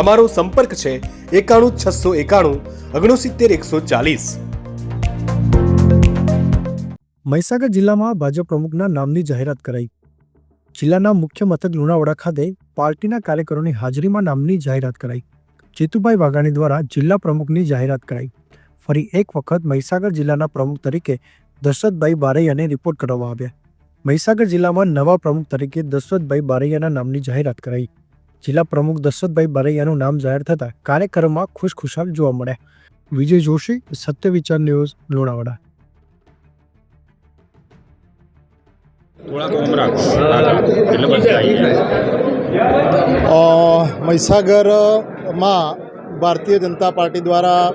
અમારો સંપર્ક છે એકાણું છસો એકાણું, ઓગણસિત્તેર એકસો ચાલીસ. મહીસાગર જિલ્લામાં ભાજપ પ્રમુખના નામની જાહેરાત કરાઈ. જિલ્લાના મુખ્ય મથક લુણાવાડા ખાતે પાર્ટીના કાર્યકરોની હાજરીમાં નામની જાહેરાત કરાઈ. જીતુભાઈ વાઘાણી દ્વારા જિલ્લા પ્રમુખની જાહેરાત કરાઈ. ફરી એક વખત મહીસાગર જિલ્લાના પ્રમુખ તરીકે દશરથભાઈ બારૈયાને રિપોર્ટ કરવામાં આવ્યા. મહીસાગર જિલ્લામાં નવા પ્રમુખ તરીકે દશરથભાઈ બારૈયાના નામની જાહેરાત કરાઈ. જિલ્લા પ્રમુખ દશરથભાઈ બારૈયાનું નામ જાહેર થતાં કાર્યક્રમમાં ખુશખુશાલ જોવા મળ્યા. વિજય જોશી, સત્ય વિચાર ન્યૂઝ, લુણાવાડા. મહીસાગરમાં ભારતીય જનતા પાર્ટી દ્વારા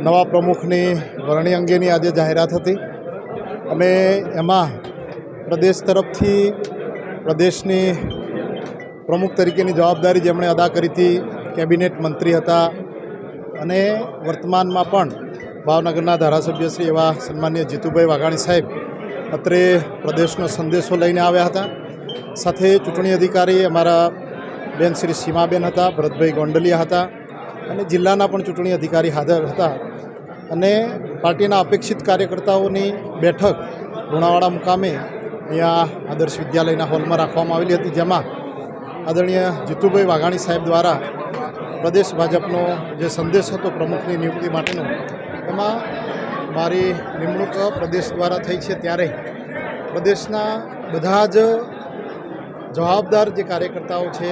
નવા પ્રમુખની વરણી અંગેની આજે જાહેરાત હતી. અને એમાં પ્રદેશ તરફથી પ્રદેશની પ્રમુખ તરીકેની જવાબદારી જેમણે અદા કરી હતી, કેબિનેટ મંત્રી હતા અને વર્તમાનમાં પણ ભાવનગરના ધારાસભ્ય શ્રી એવા સન્માનીય જીતુભાઈ વાઘાણી સાહેબ અત્રે પ્રદેશનો સંદેશો લઈને આવ્યા હતા. સાથે ચૂંટણી અધિકારી અમારા બેન શ્રી સીમાબેન હતા, ભરતભાઈ ગોંડલિયા હતા અને જિલ્લાના પણ ચૂંટણી અધિકારી હાજર હતા. અને પાર્ટીના અપેક્ષિત કાર્યકર્તાઓની બેઠક લુણાવાડા મુકામે અહીંયા આદર્શ વિદ્યાલયના હોલમાં રાખવામાં આવેલી હતી, જેમાં આદરણીય જીતુભાઈ વાઘાણી સાહેબ દ્વારા પ્રદેશ ભાજપનો જે સંદેશ હતો પ્રમુખની નિયુક્તિ માટેનો, એમાં મારી નિમણૂક પ્રદેશ દ્વારા થઈ છે ત્યારે પ્રદેશના બધા જ જવાબદાર જે કાર્યકર્તાઓ છે,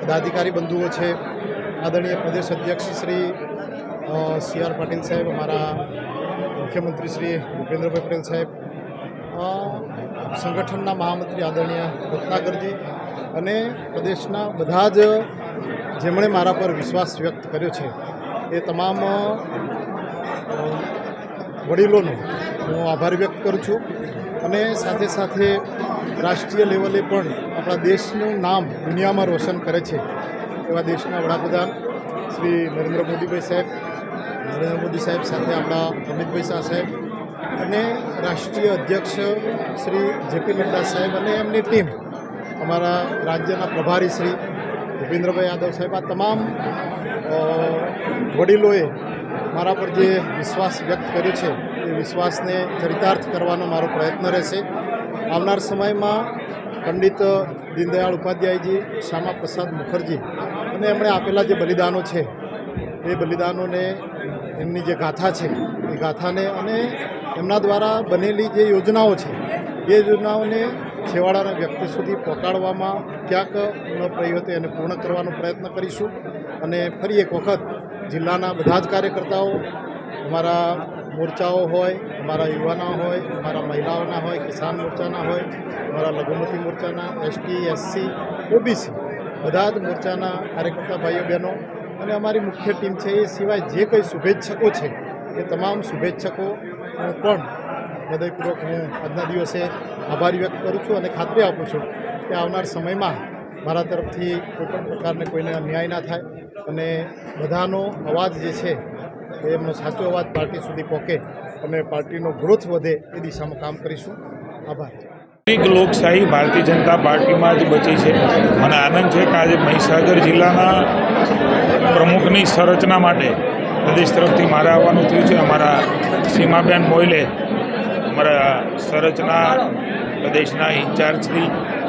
પદાધિકારી બંધુઓ છે, આદરણીય પ્રદેશ અધ્યક્ષ શ્રી સી આર પાટીલ સાહેબ, અમારા મુખ્યમંત્રી શ્રી ભૂપેન્દ્રભાઈ પટેલ સાહેબ સંગઠનના મહામંત્રી આદરણીય રત્નાકરજી અને પ્રદેશના બધા જ જેમણે મારા પર વિશ્વાસ વ્યક્ત કર્યો છે, એ તમામ વડીલોનો હું આભાર વ્યક્ત કરું છું. અને સાથે સાથે રાષ્ટ્રીય લેવલે પણ આપણા દેશનું નામ દુનિયામાં રોશન કરે છે, એવા દેશના વડાપ્રધાન શ્રી નરેન્દ્ર મોદીભાઈ સાહેબ, નરેન્દ્ર મોદી સાહેબ સાથે આપણા અમિતભાઈ શાહ સાહેબ અને રાષ્ટ્રીય અધ્યક્ષ શ્રી જેપી નડ્ડા સાહેબ અને એમની ટીમ અમારા રાજ્યના પ્રભારી શ્રી ભૂપેન્દ્રભાઈ યાદવ સાહેબ, આ તમામ વડીલોએ મારા પર જે વિશ્વાસ વ્યક્ત કર્યો છે, એ વિશ્વાસને ચરિતાર્થ કરવાનો મારો પ્રયત્ન રહેશે. આવનાર સમયમાં પંડિત દીનદયાળ ઉપાધ્યાયજી, શ્યામા પ્રસાદ મુખર્જી અને એમણે આપેલા જે બલિદાનો છે, એ બલિદાનોને એમની જે ગાથા છે, એ ગાથાને અને એમના દ્વારા બનેલી જે યોજનાઓ છે, એ યોજનાઓને છેવાડાના વ્યક્તિ સુધી પહોંચાડવામાં ક્યાંક ન પડી એને પૂર્ણ કરવાનો પ્રયત્ન કરીશું. અને ફરી એક વખત જિલ્લાના બધા જ કાર્યકર્તાઓ, અમારા મોરચાઓ હોય, અમારા યુવાનો હોય, અમારા મહિલાઓના હોય, કિસાન મોરચાના હોય, અમારા લઘુમતી મોરચાના એસટી એસસી ઓબીસી બધા જ મોરચાના કાર્યકર્તા ભાઈઓ, બહેનો અને અમારી મુખ્ય ટીમ છે એ સિવાય જે કંઈ શુભેચ્છકો છે, એ તમામ શુભેચ્છકો પણ હૃદયપૂર્વક હું આજના દિવસે આભાર વ્યક્ત કરું છું અને ખાતરી આપું છું કે આવનાર સમયમાં મારા તરફથી કોઈપણ પ્રકારને કોઈને અન્યાય ના થાય અને બધાનો અવાજ જે છે એમનો સાચો અવાજ પાર્ટી સુધી પહોંચે અને પાર્ટીનો ગ્રોથ વધે એ દિશામાં કામ કરીશું. આભાર. એક લોકશાહી ભારતીય જનતા પાર્ટીમાં જ બચી છે. મને આનંદ છે કે આજે મહીસાગર જિલ્લાના પ્રમુખની સંરચના માટે પ્રદેશ તરફથી મારે આવવાનું થયું છે. અમારા સીમાબેન મોઇલે અમારા સંરચના પ્રદેશના ઇન્ચાર્જશ્રી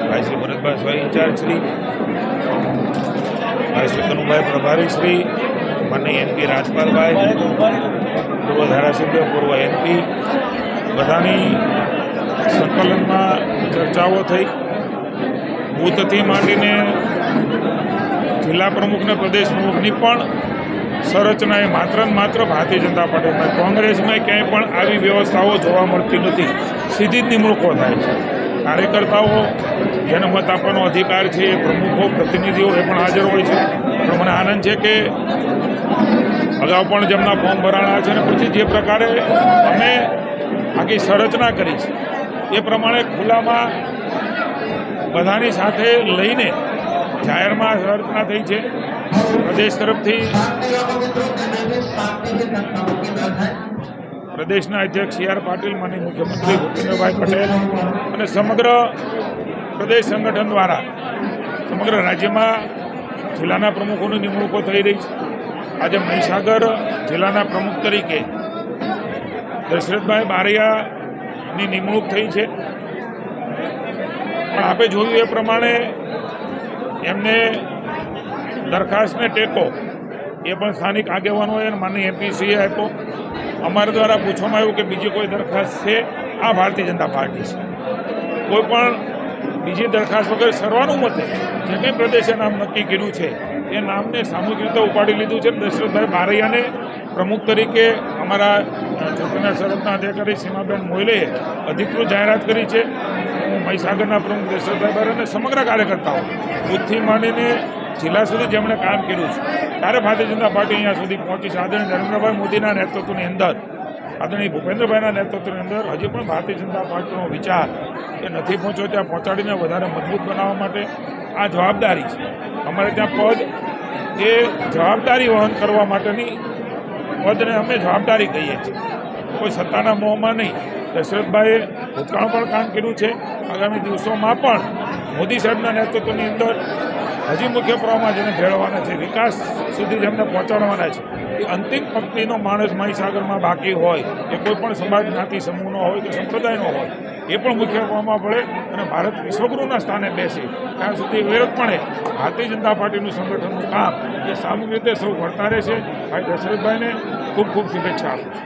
ભાઈ શ્રી ભરતભાઈ ઇન્ચાર્જશ્રી ઇન્ચાર્જ ભાઈ શ્રી કનુભાઈ પ્રભારી શ્રી માનનીય એમપી રાજપાલભાઈ, પૂર્વ ધારાસભ્ય, પૂર્વ એમપી બધાની સંકલનમાં ચર્ચાઓ થઈ. બૂથથી માંડીને જિલ્લા પ્રમુખને પ્રદેશ પ્રમુખની પણ સંરચના એ માત્ર ને માત્ર ભારતીય જનતા પાર્ટીમાં કોંગ્રેસમાં ક્યાંય પણ આવી વ્યવસ્થાઓ જોવા મળતી નથી. સીધી જ નિમણૂકો થાય છે. કાર્યકર્તાઓ, જેને મત આપવાનો અધિકાર છે એ પ્રમુખો, પ્રતિનિધિઓ એ પણ હાજર હોય છે. પણ મને આનંદ છે કે અગાઉ પણ જેમના ફોર્મ ભરાણા છે અને પછી જે પ્રકારે અમે આખી સંરચના કરી છે, એ પ્રમાણે ખુલ્લામાં બધાની સાથે લઈને જાહેરમાં સંરચના થઈ છે. પ્રદેશ તરફથી પ્રદેશના અધ્યક્ષ સી આર પાટીલ માની મુખ્યમંત્રી ભૂપેન્દ્રભાઈ પટેલ અને સમગ્ર પ્રદેશ સંગઠન દ્વારા સમગ્ર રાજ્યમાં જિલ્લાના પ્રમુખોની નિમણૂકો થઈ રહી છે. આજે મહીસાગર જિલ્લાના પ્રમુખ તરીકે દશરથભાઈ બારૈયાની નિમણૂક થઈ છે. પણ આપણે જોયું એ પ્રમાણે એમને દરખાસ્તને ટેકો. એ પણ સ્થાનિક આગેવાનોએ માનની એમપીસીએ આપ્યો. અમારા દ્વારા પૂછવામાં આવ્યું કે બીજી કોઈ દરખાસ્ત છે? આ ભારતીય જનતા પાર્ટી છે. કોઈ પણ બીજી દરખાસ્ત વગર સર્વાનુમતે જે કંઈ પ્રદેશે નામ નક્કી કર્યું છે, એ નામને સામૂહિક રીતે ઉપાડી લીધું છે. દશરથભાઈ બારૈયાને પ્રમુખ તરીકે અમારા ચૂંટણીના સરહદના અધિકારી સીમાબેન મોયલેએ અધિકૃત જાહેરાત કરી છે. હું મહીસાગરના પ્રમુખ દશરથભાઈ બારૈયા અને સમગ્ર કાર્યકર્તાઓ બુથથી માંડીને જિલ્લા સુધી જેમણે કામ કર્યું છે. ત્યારે ભારતીય જનતા પાર્ટી અહીંયા સુધી પહોંચી છે. આદરણીય નરેન્દ્રભાઈ મોદીના નેતૃત્વની અંદર, આદરણીય ભૂપેન્દ્રભાઈના નેતૃત્વની અંદર હજી પણ ભારતીય જનતા પાર્ટીનો વિચાર એ નથી પહોંચ્યો. ત્યાં પહોંચાડીને વધારે મજબૂત બનાવવા માટે આ જવાબદારી છે. અમારે ત્યાં પદ એ જવાબદારી વહન કરવા માટેની પદને અમે જવાબદારી કહીએ છીએ. કોઈ સત્તાના મોહમાં નહીં. દશરથભાઈએ ભૂતકાળ પણ કામ કર્યું છે. આગામી દિવસોમાં પણ મોદી સાહેબના નેતૃત્વની અંદર હજી મુખ્ય પ્રવાહમાં જેને ભેળવાના છે, વિકાસ સુધી જેમને પહોંચાડવાના છે. એ અંતિમ પંક્તિનો માણસ મહીસાગરમાં બાકી હોય કે કોઈ પણ સમાજ જ્ઞાતિ સમૂહનો હોય કે સંપ્રદાયનો હોય, એ પણ મુખ્ય પ્રવાહમાં પડે અને ભારત વિશ્વગુરુના સ્થાને બેસે. ત્યાં સુધી વિરોધપણે ભારતીય જનતા પાર્ટીનું સંગઠનનું કામ એ સામૂહિક રીતે સૌ કરતા રહેશે ભાઈ દશરથભાઈને ખૂબ ખૂબ શુભેચ્છા આપું છું.